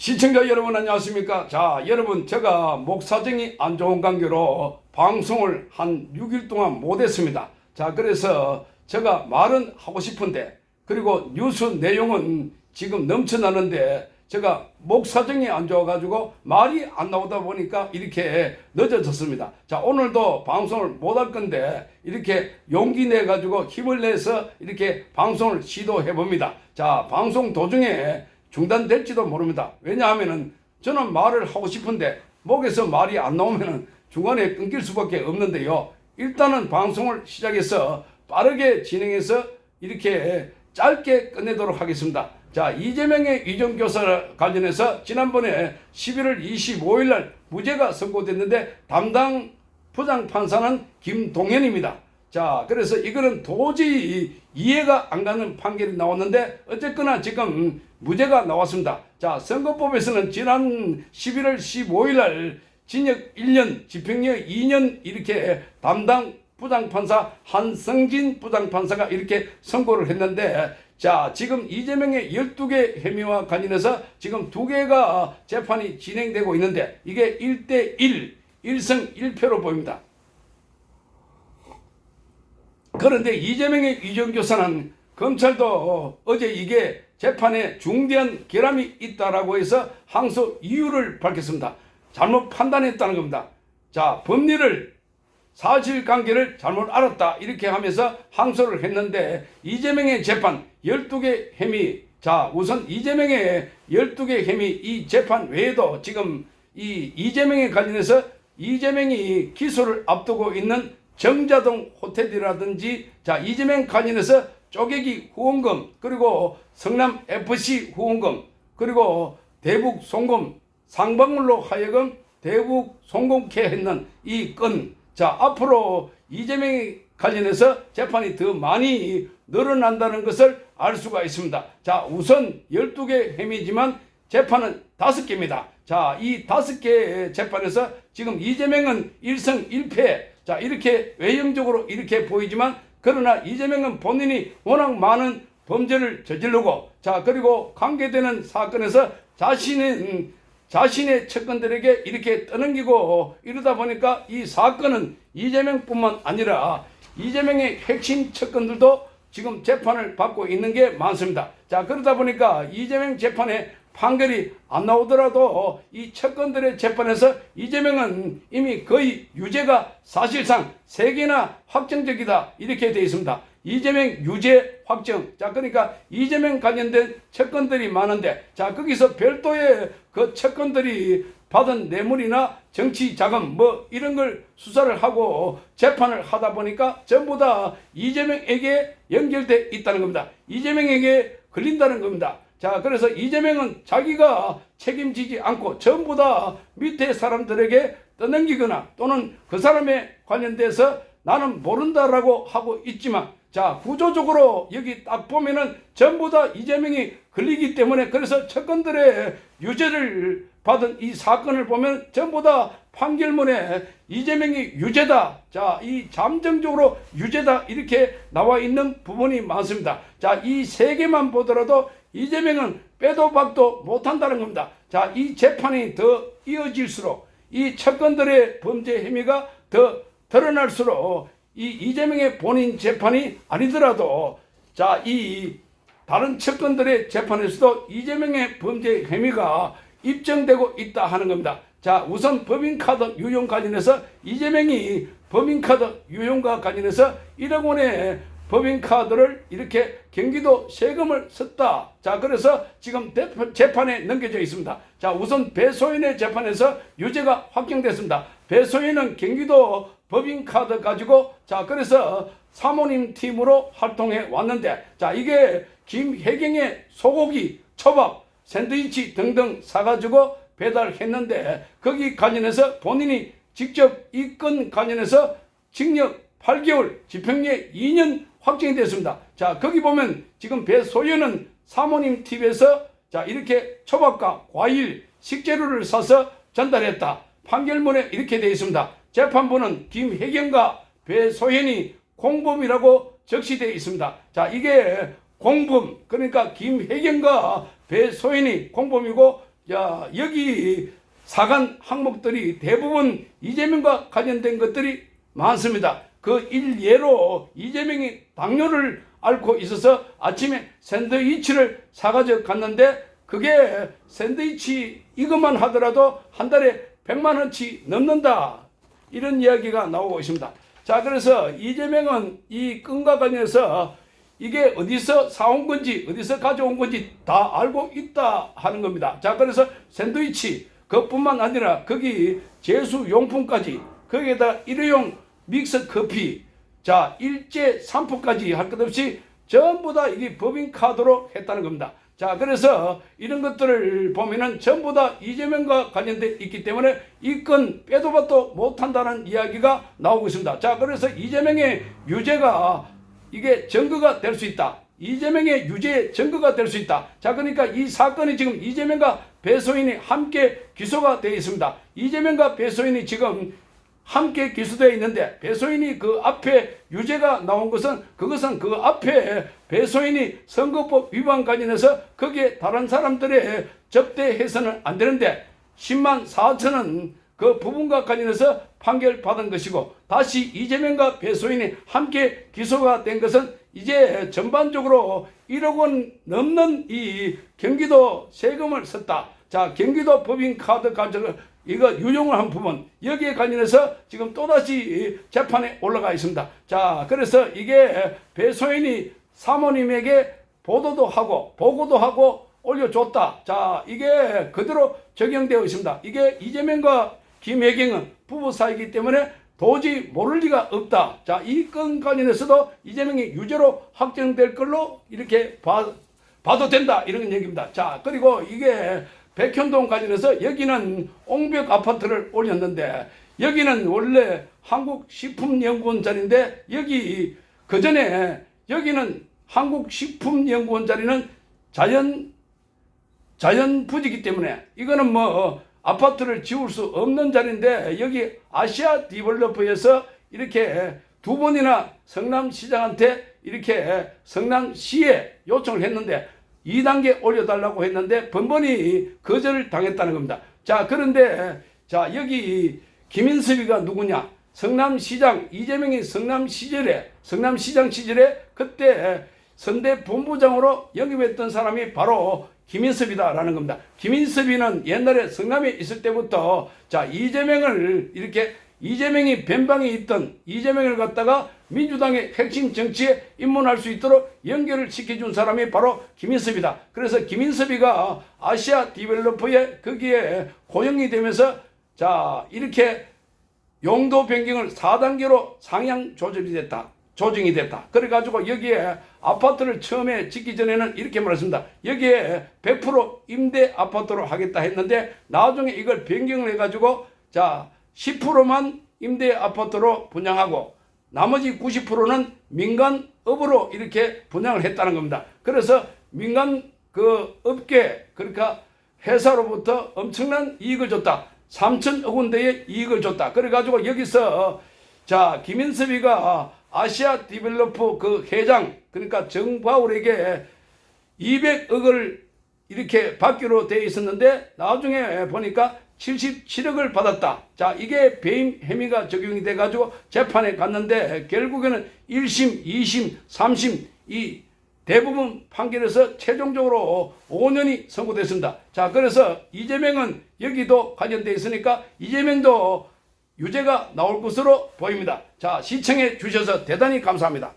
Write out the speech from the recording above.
시청자 여러분 안녕하십니까? 자, 여러분 제가 목 사정이 안 좋은 관계로 방송을 한 6일 동안 못 했습니다. 자, 그래서 제가 말은 하고 싶은데 그리고 뉴스 내용은 지금 넘쳐나는데 제가 목 사정이 안 좋아가지고 말이 안 나오다 보니까 이렇게 늦어졌습니다. 자, 오늘도 방송을 못 할 건데 이렇게 용기 내 가지고 힘을 내서 이렇게 방송을 시도해 봅니다. 자, 방송 도중에 중단될지도 모릅니다. 왜냐하면은 저는 말을 하고 싶은데 목에서 말이 안 나오면은 중간에 끊길 수밖에 없는데요. 일단은 방송을 시작해서 빠르게 진행해서 이렇게 짧게 끝내도록 하겠습니다. 자, 이재명의 위정교사 관련해서 지난번에 11월 25일 날 무죄가 선고됐는데 담당 부장판사는 김동현입니다. 자, 그래서 이거는 도저히 이해가 안 가는 판결이 나왔는데 어쨌거나 지금 무죄가 나왔습니다. 자, 선거법에서는 지난 11월 15일 날 징역 1년, 집행유예 2년 이렇게 담당 부장판사 한성진 부장판사가 이렇게 선고를 했는데 자, 지금 이재명의 12개 혐의와 관련해서 지금 두 개가 재판이 진행되고 있는데 이게 1대1, 1승 1패로 보입니다. 그런데 이재명의 위정교사는 검찰도 어제 이게 재판에 중대한 결함이 있다라고 해서 항소 이유를 밝혔습니다. 잘못 판단했다는 겁니다. 자, 법리를 사실관계를 잘못 알았다 이렇게 하면서 항소를 했는데 이재명의 재판 12개 혐의 자 우선 이재명의 12개 혐의 이 재판 외에도 지금 이 이재명에 관련해서 이재명이 기소를 앞두고 있는 정자동 호텔이라든지 자 이재명 관련해서 쪼개기 후원금 그리고 성남 FC 후원금 그리고 대북 송금 상방물로 하여금 대북 송금케 했는 이 건 자 앞으로 이재명에 관련해서 재판이 더 많이 늘어난다는 것을 알 수가 있습니다. 자 우선 12개 혐의지만 재판은 5개입니다. 자 이 5개 재판에서 지금 이재명은 1승 1패 자 이렇게 외형적으로 이렇게 보이지만 그러나 이재명은 본인이 워낙 많은 범죄를 저지르고 자 그리고 관계되는 사건에서 자신은 자신의 측근들에게 이렇게 떠넘기고 이러다 보니까 이 사건은 이재명뿐만 아니라 이재명의 핵심 측근들도 지금 재판을 받고 있는 게 많습니다. 자 그러다 보니까 이재명 재판에 판결이 안 나오더라도 이 채권들의 재판에서 이재명은 이미 거의 유죄가 사실상 세 개나 확정적이다 이렇게 되어 있습니다. 이재명 유죄 확정. 자 그러니까 이재명 관련된 채권들이 많은데 자 거기서 별도의 그 채권들이 받은 뇌물이나 정치 자금 뭐 이런 걸 수사를 하고 재판을 하다 보니까 전부 다 이재명에게 연결돼 있다는 겁니다. 이재명에게 걸린다는 겁니다. 자, 그래서 이재명은 자기가 책임지지 않고 전부 다 밑에 사람들에게 떠넘기거나 또는 그 사람에 관련돼서 나는 모른다라고 하고 있지만 자, 구조적으로 여기 딱 보면은 전부 다 이재명이 걸리기 때문에 그래서 채권들의 유죄를 받은 이 사건을 보면 전부 다 판결문에 이재명이 유죄다. 자, 이 잠정적으로 유죄다. 이렇게 나와 있는 부분이 많습니다. 자, 이 세 개만 보더라도 이재명은 빼도 박도 못한다는 겁니다. 자, 이 재판이 더 이어질수록 이 채권들의 범죄 혐의가 더 드러날수록 이 이재명의 본인 재판이 아니더라도 자, 이 다른 채권들의 재판에서도 이재명의 범죄 혐의가 입증되고 있다 하는 겁니다. 자, 우선 법인카드 유용 관련해서 이재명이 법인카드 유용과 관련해서 1억 원의 법인카드를 이렇게 경기도 세금을 썼다. 자, 그래서 지금 재판에 넘겨져 있습니다. 자, 우선 배소인의 재판에서 유죄가 확정됐습니다. 배소인은 경기도 법인카드 가지고 자, 그래서 사모님 팀으로 활동해 왔는데 자, 이게 김혜경의 소고기, 초밥, 샌드위치 등등 사가지고 배달했는데 거기 관련해서 본인이 직접 이건 관련해서 징역 8개월, 집행유예 2년 확정이 됐습니다. 자, 거기 보면 지금 배소연은 사모님 팁에서 자, 이렇게 초밥과 과일, 식재료를 사서 전달했다. 판결문에 이렇게 되어 있습니다. 재판부는 김혜경과 배소연이 공범이라고 적시되어 있습니다. 자, 이게 공범, 그러니까 김혜경과 배소연이 공범이고 자, 여기 사간 항목들이 대부분 이재명과 관련된 것들이 많습니다. 그 일예로 이재명이 당뇨를 앓고 있어서 아침에 샌드위치를 사가져 갔는데 그게 샌드위치 이것만 하더라도 한 달에 100만 원치 넘는다. 이런 이야기가 나오고 있습니다. 자, 그래서 이재명은 이 건과 관련해서 이게 어디서 사온 건지, 어디서 가져온 건지 다 알고 있다 하는 겁니다. 자, 그래서 샌드위치, 그뿐만 아니라 거기 제수 용품까지, 거기에다 일회용 믹스 커피, 자, 일제 상품까지 할 것 없이 전부 다 이게 법인카드로 했다는 겁니다. 자, 그래서 이런 것들을 보면은 전부 다 이재명과 관련돼 있기 때문에 이 건 빼도 박도 못한다는 이야기가 나오고 있습니다. 자, 그래서 이재명의 유죄가 이게 증거가 될 수 있다. 이재명의 유죄 증거가 될 수 있다. 자, 그러니까 이 사건이 지금 이재명과 배소인이 함께 기소가 되어 있습니다. 이재명과 배소인이 지금 함께 기소되어 있는데 배소인이 그 앞에 유죄가 나온 것은 그것은 그 앞에 배소인이 선거법 위반 관련해서 거기에 다른 사람들의 접대해서는 안 되는데 10만 4천원 그 부분과 관련해서 판결 받은 것이고 다시 이재명과 배소인이 함께 기소가 된 것은 이제 전반적으로 1억 원 넘는 이 경기도 세금을 썼다. 자, 경기도 법인 카드 가져가 이거 유용을 한 부분 여기에 관련해서 지금 또다시 재판에 올라가 있습니다. 자, 그래서 이게 배소인이 사모님에게 보도도 하고 보고도 하고 올려줬다. 자, 이게 그대로 적용되어 있습니다. 이게 이재명과 김혜경은 부부 사이기 때문에 도저히 모를 리가 없다. 자, 이 건 관련해서도 이재명이 유죄로 확정될 걸로 이렇게 봐, 봐도 된다. 이런 얘기입니다. 자, 그리고 이게 백현동 관련해서 여기는 옹벽 아파트를 올렸는데 여기는 원래 한국식품연구원 자리인데 여기 그 전에 여기는 한국식품연구원 자리는 자연 자연 부지기 때문에 이거는 뭐 아파트를 지을 수 없는 자리인데 여기 아시아 디벨로퍼에서 이렇게 두 번이나 성남시장한테 이렇게 성남시에 요청을 했는데 2단계 올려달라고 했는데 번번이 거절을 당했다는 겁니다. 자, 그런데 자, 여기 김인섭이가 누구냐? 성남시장, 이재명이 성남 시절에, 성남시장 시절에 그때 선대 본부장으로 영입했던 사람이 바로 김인섭이다라는 겁니다. 김인섭이는 옛날에 성남에 있을 때부터 자, 이재명을 이렇게 이재명이 변방에 있던 이재명을 갖다가 민주당의 핵심 정치에 입문할 수 있도록 연결을 시켜준 사람이 바로 김인섭이다. 그래서 김인섭이가 아시아 디벨로퍼에 거기에 고용이 되면서 자 이렇게 용도 변경을 4단계로 상향 조절이 됐다. 조정이 됐다. 그래가지고 여기에 아파트를 처음에 짓기 전에는 이렇게 말했습니다. 여기에 100% 임대 아파트로 하겠다 했는데 나중에 이걸 변경을 해가지고 자 10%만 임대 아파트로 분양하고 나머지 90%는 민간업으로 이렇게 분양을 했다는 겁니다. 그래서 민간 그 업계 그러니까 회사로부터 엄청난 이익을 줬다. 3천억 원대의 이익을 줬다. 그래가지고 여기서 자 김인섭이가 아시아 디벨로퍼 그 회장 그러니까 정바울에게 200억을 이렇게 받기로 되어 있었는데 나중에 보니까 77억을 받았다. 자, 이게 배임 혐의가 적용이 돼 가지고 재판에 갔는데 결국에는 1심, 2심, 3심 이 대부분 판결에서 최종적으로 5년이 선고됐습니다. 자, 그래서 이재명은 여기도 관련돼 있으니까 이재명도 유죄가 나올 것으로 보입니다. 자, 시청해 주셔서 대단히 감사합니다.